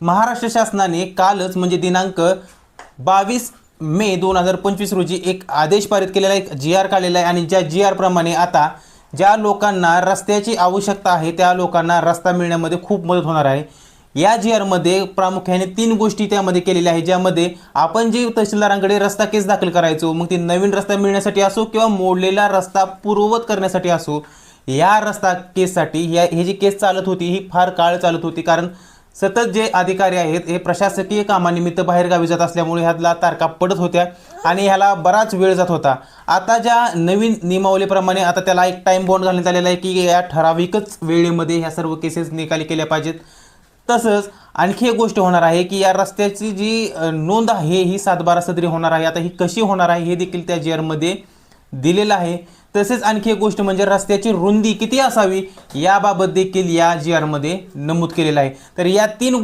महाराष्ट्र शासनाने कालच म्हणजे दिनांक बावीस मे दोन हजार पंचवीस रोजी एक आदेश पारित केलेला एक जी आर काढलेला आहे आणि ज्या जी आर प्रमाणे आता ज्या लोकांना रस्त्याची आवश्यकता आहे त्या लोकांना रस्ता मिळण्यामध्ये खूप मदत होणार आहे. या जी आरमध्ये प्रामुख्याने तीन गोष्टी त्यामध्ये केलेल्या आहेत ज्यामध्ये आपण जे तहसीलदारांकडे रस्ता केस दाखल करायचो मग ती नवीन रस्ता मिळण्यासाठी असो किंवा मोडलेला रस्ता पूर्ववत करण्यासाठी असो या रस्ता केससाठी या हे जी केस चालत होती ही फार काळ चालत होती कारण सतत जे अधिकारी आहेत हे प्रशासकीय कामानिमित्त बाहेरगावी जात असल्यामुळे ह्यातला तारखा पडत होत्या आणि ह्याला बराच वेळ जात होता. आता ज्या नवीन नियमावलीप्रमाणे आता त्याला एक टाईम बॉन्ड घालण्यात आलेला आहे की या ठराविकच वेळेमध्ये ह्या सर्व केसेस निकाली केल्या पाहिजेत. तसंच आणखी एक गोष्ट होणार आहे की या रस्त्याची जी नोंद आहे ही सातबारा सदरी होणार आहे. आता ही कशी होणार आहे हे देखील त्या जेअरमध्ये आरमध्ये दिलेलं आहे. तसेच आणखी एक गोष्ट म्हणजे रस्त्याची रुंदी किती असावी याबाबत देखील या जी आरमध्ये नमूद केलेलं आहे. तर या तीन